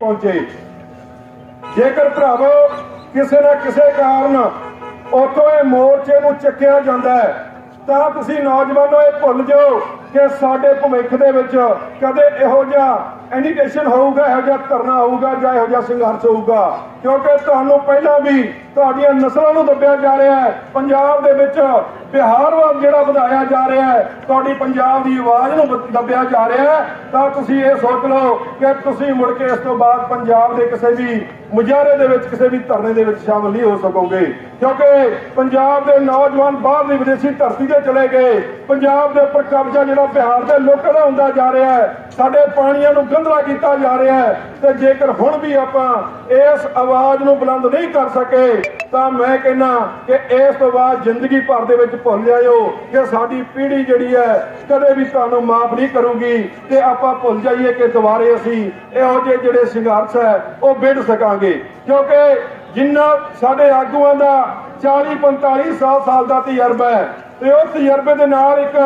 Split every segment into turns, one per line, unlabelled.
ਪਹੁੰਚੇ। ਜੇਕਰ ਭਰਾਵੋ, ਕਿਸੇ ਨਾ ਕਿਸੇ ਕਾਰਨ ਉਥੋਂ ਇਹ ਮੋਰਚੇ ਨੂੰ ਚੱਕਿਆ ਜਾਂਦਾ ਹੈ, ਤਾਂ ਤੁਸੀਂ ਨੌਜਵਾਨੋ ਇਹ ਭੁੱਲ ਜਾਓ ਕਿ ਸਾਡੇ ਭਵਿੱਖ ਦੇ ਵਿੱਚ ਕਦੇ ਇਹੋ ਜਿਹਾ ਐਡੀਟੇਸ਼ਨ ਹੋਊਗਾ, ਇਹੋ ਜਿਹਾ ਧਰਨਾ ਹੋਊਗਾ ਜਾਂ ਇਹੋ ਜਿਹਾ ਸੰਘਰਸ਼ ਹੋਊਗਾ। ਕਿਉਂਕਿ ਤੁਹਾਨੂੰ ਪਹਿਲਾਂ ਵੀ ਤੁਹਾਡੀਆਂ ਨਸਲਾਂ ਨੂੰ ਦੱਬਿਆ ਜਾ ਰਿਹਾ ਹੈ। ਪੰਜਾਬ ਦੇ ਵਿੱਚ ਬਿਹਾਰ ਵੱਲ ਜਿਹੜਾ ਵਧਾਇਆ ਜਾ ਰਿਹਾ ਹੈ, ਤੁਹਾਡੀ ਪੰਜਾਬ ਦੀ ਆਵਾਜ਼ ਨੂੰ ਦੱਬਿਆ ਜਾ ਰਿਹਾ ਹੈ। ਤਾਂ ਤੁਸੀਂ ਇਹ ਸੋਚ ਲਓ ਕਿ ਤੁਸੀਂ ਮੁੜ ਕੇ ਇਸ ਤੋਂ ਬਾਅਦ ਪੰਜਾਬ ਦੇ ਕਿਸੇ ਵੀ ਮੁਜ਼ਾਹਰੇ ਦੇ ਵਿੱਚ, ਕਿਸੇ ਵੀ ਧਰਨੇ ਦੇ ਵਿੱਚ ਸ਼ਾਮਲ ਨਹੀਂ ਹੋ ਸਕੋਗੇ। ਕਿਉਂਕਿ ਪੰਜਾਬ ਦੇ ਨੌਜਵਾਨ ਬਾਹਰ ਦੀ ਵਿਦੇਸ਼ੀ ਧਰਤੀ ਤੇ ਚਲੇ ਗਏ। ਪੰਜਾਬ ਦੇ ਉੱਪਰ ਕਬਜ਼ਾ ਜਿਹੜਾ ਬਿਹਾਰ ਦੇ ਲੋਕਾਂ ਦਾ ਹੁੰਦਾ ਜਾ ਰਿਹਾ ਹੈ। ਸਾਡੇ ਪਾਣੀਆਂ ਨੂੰ ਗੰਧਲਾ ਕੀਤਾ ਜਾ ਰਿਹਾ ਹੈ ਤੇ ਜੇਕਰ ਹੁਣ ਵੀ ਆਪਾਂ ਇਸ ਆਵਾਜ਼ ਨੂੰ ਬੁਲੰਦ ਨਹੀਂ ਕਰ ਸਕੇ, ਤਾਂ ਮੈਂ ਕਹਿੰਨਾ ਕਿ ਇਸ ਤੋਂ ਬਾਅਦ ਜ਼ਿੰਦਗੀ ਭਰ ਦੇ ਵਿੱਚ ਭੁੱਲ ਜਾਇਓ ਕਿ ਸਾਡੀ ਪੀੜ੍ਹੀ ਜਿਹੜੀ ਹੈ ਕਦੇ ਵੀ ਤੁਹਾਨੂੰ ਮਾਫ ਨਹੀਂ ਕਰੂਗੀ ਤੇ ਆਪਾਂ ਭੁੱਲ ਜਾਈਏ ਕਿ ਦੁਬਾਰੇ ਅਸੀਂ ਇਹੋ ਜਿਹੇ ਜਿਹੜੇ ਸੰਘਰਸ਼ ਹੈ, ਉਹ ਵਿੜ ਸਕਾਂਗੇ। ਕਿਉਂਕਿ ਜਿੰਨਾ ਸਾਡੇ ਆਗੂਆਂ ਦਾ 40 45 ਸਾਲ ਸਾਲ ਦਾ ਤਜਰਬਾ ਹੈ ਤੇ ਉਹ ਤਜਰਬੇ ਦੇ ਨਾਲ ਇੱਕ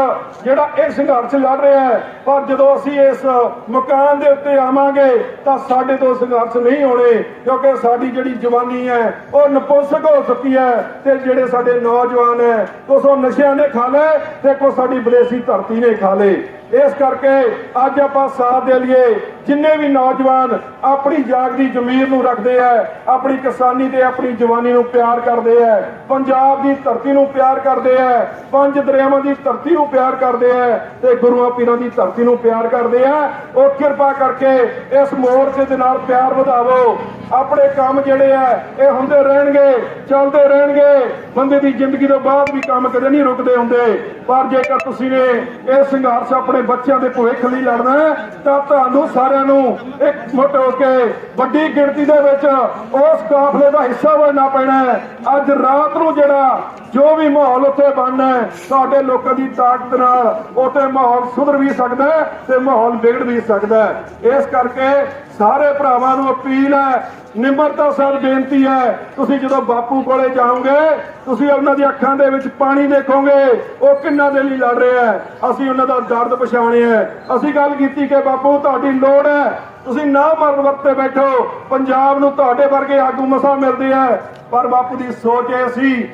ਜਿਹੜਾ ਇਹ ਸੰਘਰਸ਼ ਲੜ ਰਿਹਾ ਹੈ, ਪਰ ਜਦੋਂ ਅਸੀਂ ਇਸ ਮਕਾਨ ਦੇ ਉੱਤੇ ਆਵਾਂਗੇ, ਤਾਂ ਸਾਡੇ ਤੋਂ ਸੰਘਰਸ਼ ਨਹੀਂ ਹੋਣੇ, ਕਿਉਂਕਿ ਸਾਡੀ ਜਿਹੜੀ ਜਵਾਨੀ ਹੈ, ਉਹ ਨਪੁੰਸਕ ਹੋ ਚੁੱਕੀ ਹੈ ਤੇ ਜਿਹੜੇ ਸਾਡੇ ਨੌਜਵਾਨ ਹੈ, ਕੁਛ ਉਹ ਨਸ਼ਿਆਂ ਨੇ ਖਾ ਲਏ ਤੇ ਕੁਛ ਸਾਡੀ ਵਿਦੇਸ਼ੀ ਧਰਤੀ ਨੇ ਖਾ ਲਏ। ਇਸ ਕਰਕੇ ਅੱਜ ਆਪਾਂ ਸਾਥ ਦੇ ਲਈਏ, ਜਿੰਨੇ ਵੀ ਨੌਜਵਾਨ ਆਪਣੀ ਜਾਗਦੀ ਜ਼ਮੀਰ ਨੂੰ ਰੱਖਦੇ ਆ ਆਪਣੀ ਕਿਸਾਨੀ ਤੇ ਆਪਣੀ ਜਵਾਨੀ ਨੂੰ ਪਿਆਰ ਕਰਦੇ ਆ ਪੰਜਾਬ ਦੀ ਧਰਤੀ ਨੂੰ ਪਿਆਰ ਕਰਦੇ ਆ ਪੰਜ ਦਰਿਆਵਾਂ ਦੀ ਧਰਤੀ ਨੂੰ ਪਿਆਰ ਕਰਦੇ ਆ ਤੇ ਗੁਰੂਆਂ ਪੀਰਾਂ ਦੀ ਧਰਤੀ ਨੂੰ ਪਿਆਰ ਕਰਦੇ ਆ। ਉਹ ਕਿਰਪਾ ਕਰਕੇ ਇਸ ਮੋਰਚੇ ਦੇ ਨਾਲ ਪਿਆਰ ਵਧਾਵੋ। ਆਪਣੇ ਕੰਮ ਜਿਹੜੇ ਆ, ਇਹ ਹੁੰਦੇ ਰਹਿਣਗੇ, ਚੱਲਦੇ ਰਹਿਣਗੇ। ਬੰਦੇ ਦੀ ਜ਼ਿੰਦਗੀ ਤੋਂ ਬਾਅਦ ਵੀ ਕੰਮ ਕਦੇ ਨਹੀਂ ਰੁਕਦੇ ਹੁੰਦੇ। ਪਰ ਜੇਕਰ ਤੁਸੀਂ ਨੇ ਇਹ ਸੰਘਰਸ਼ ਆਪਣੇ ਬੱਚਿਆਂ ਦੇ ਭਵਿੱਖ ਲਈ ਲੜਨਾ ਤਾਂ ਤੁਹਾਨੂੰ ਸਾਰਿਆਂ ਨੂੰ ਇੱਕ ਮੁੱਠ ਹੋ ਕੇ ਵੱਡੀ ਗਿਣਤੀ ਦੇ ਵਿੱਚ ਉਸ ਕਾਫਲੇ ਦਾ ਹਿੱਸਾ ਬਣਨਾ ਪੈਣਾ ਅੱਜ ਰਾਤ ਨੂੰ ਜਿਹੜਾ ਜੋ ਵੀ ਮਾਹੌਲ ਉੱਥੇ ਬਣਨਾ ਸਾਡੇ ਲੋਕਾਂ ਦੀ ਤਾਕਤ ਨਾਲ ਉੱਥੇ ਮਾਹੌਲ ਸੁਧਰ ਵੀ ਸਕਦਾ ਤੇ ਮਾਹੌਲ ਵਿਗੜ ਵੀ ਸਕਦਾ ਇਸ ਕਰਕੇ ਸਾਰੇ ਭਰਾਵਾਂ ਨੂੰ ਅਪੀਲ ਹੈ ਨਿਮਰਤਾ ਸਰ ਬੇਨਤੀ ਹੈ, ਤੁਸੀਂ ਜਦੋਂ ਬਾਪੂ ਕੋਲੇ ਜਾਓਗੇ, ਤੁਸੀਂ ਉਹਨਾਂ ਦੀ ਅੱਖਾਂ ਦੇ ਵਿੱਚ ਪਾਣੀ ਦੇਖੋਗੇ, ਉਹ ਕਿੰਨਾ ਦੇ ਲਈ ਲੜ ਰਿਹਾ ਹੈ? ਅਸੀਂ ਉਹਨਾਂ ਦਾ ਦਰਦ ਪਛਾਣਿਆ ਅਸੀਂ ਗੱਲ ਕੀਤੀ ਕਿ ਬਾਪੂ, ਤੁਹਾਡੀ ਲੋੜ ਹੈ, ਤੁਸੀਂ ਨਾ ਮਰਨ ਵਕਤੇ ਬੈਠੋ। ਪੰਜਾਬ ਨੂੰ ਤੁਹਾਡੇ ਵਰਗੇ ਆਗੂ ਮਸਾ ਮਿਲਦੇ ਆ ਪਰ ਬਾਪੂ ਦੀ ਸੋਚ ਇਹ ਸੀ